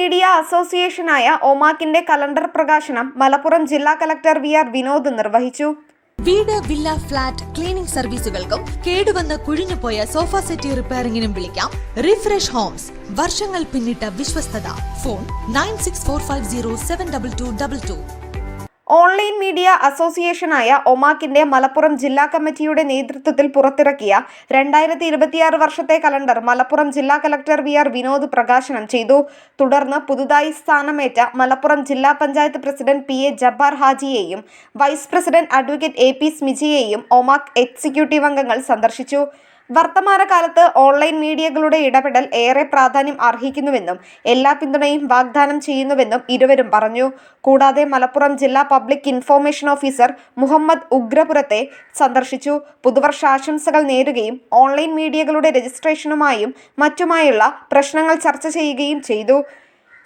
Media അസോസിയേഷനായ ഒമാക്കിന്റെ calendar പ്രകാശനം മലപ്പുറം ജില്ലാ കലക്ടർ വി ആർ വിനോദ് നിർവഹിച്ചു. വീട് വില്ല ഫ്ളാറ്റ് ക്ലീനിംഗ് സർവീസുകൾക്കും കേടുവന്ന് കുഴിഞ്ഞുപോയ സോഫ സെറ്റി റിപ്പയറിംഗിനും വിളിക്കാം. റിഫ്രഷ് ഹോംസ് വർഷങ്ങൾ പിന്നിട്ട വിശ്വസ്തത. Phone nine six four five zero seven double two double two. Media അസോസിയേഷനായ ഒമാക്കിന്റെ മലപ്പുറം ജില്ലാ കമ്മിറ്റിയുടെ നേതൃത്വത്തിൽ പുറത്തിറക്കിയ രണ്ടായിരത്തി ഇരുപത്തിയാറ് വർഷത്തെ കലണ്ടർ മലപ്പുറം ജില്ലാ കലക്ടർ വി ആർ വിനോദ് പ്രകാശനം ചെയ്തു. തുടർന്ന് പുതുതായി സ്ഥാനമേറ്റ മലപ്പുറം ജില്ലാ panchayat president P A Jabbar ഹാജിയെയും vice president advocate A P സ്മിജിയെയും OMAK executive അംഗങ്ങൾ സന്ദർശിച്ചു. വർത്തമാനകാലത്ത് ഓൺലൈൻ മീഡിയകളുടെ ഇടപെടൽ ഏറെ പ്രാധാന്യം അർഹിക്കുന്നുവെന്നും എല്ലാ പിന്തുണയും വാഗ്ദാനം ചെയ്യുന്നുവെന്നും ഇരുവരും പറഞ്ഞു. കൂടാതെ മലപ്പുറം ജില്ലാ പബ്ലിക് ഇൻഫോർമേഷൻ ഓഫീസർ മുഹമ്മദ് ഉഗ്രപുരത്തെ സന്ദർശിച്ചു. പുതുവർഷാശംസകൾ നേരുകയും ഓൺലൈൻ മീഡിയകളുടെ രജിസ്ട്രേഷനുമായും മറ്റുമായുള്ള പ്രശ്നങ്ങൾ ചർച്ച ചെയ്യുകയും ചെയ്തു.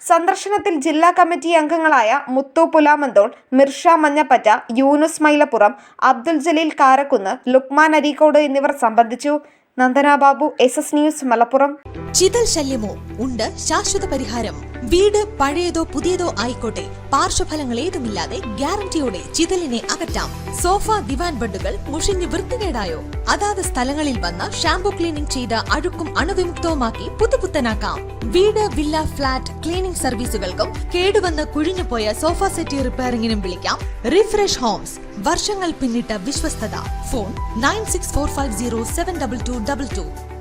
സന്ദർശനത്തിൽ ജില്ലാ കമ്മിറ്റി അംഗങ്ങളായ മുത്തു പുലാമന്തോൾ മിർഷ മഞ്ഞപ്പറ്റ യൂനുസ് മൈലപ്പുറം അബ്ദുൽ ജലീൽ കാരക്കുന്ന് ലുക്മാൻ അരീക്കോട് എന്നിവർ സംബന്ധിച്ചു. Nandana Babu S S news Malappuram. ചിതൽ ശല്യമോ? ഉണ്ട്. ശാശ്വത പരിഹാരം. വീട് പഴയതോ പുതിയതോ ആയിക്കോട്ടെ. പാർശ്വഫലങ്ങൾ ഏതുമില്ലാതെ ഗ്യാരണ്ടിയോടെ ചിതലിനെ അകറ്റാം. സോഫ ദിവാൻ ബെഡുകൾ മുഷിഞ്ഞ് വൃത്തികേടായോ? അതാത് സ്ഥലങ്ങളിൽ വന്ന ഷാംപൂ ക്ലീനിംഗ് ചെയ്ത അഴുക്കും അണുവിമുക്തവുമാക്കി പുതുപുത്തനാക്കാം. വീട് വില്ല ഫ്ലാറ്റ് ക്ലീനിംഗ് സർവീസുകൾക്കും കേടുവന്ന് കുഴിഞ്ഞുപോയ സോഫ സെറ്റി റിപ്പയറിംഗിനും വിളിക്കാം. Refresh homes. വർഷങ്ങൾ പിന്നിട്ട വിശ്വസ്തത. Phone nine six four five zero seven double two double two.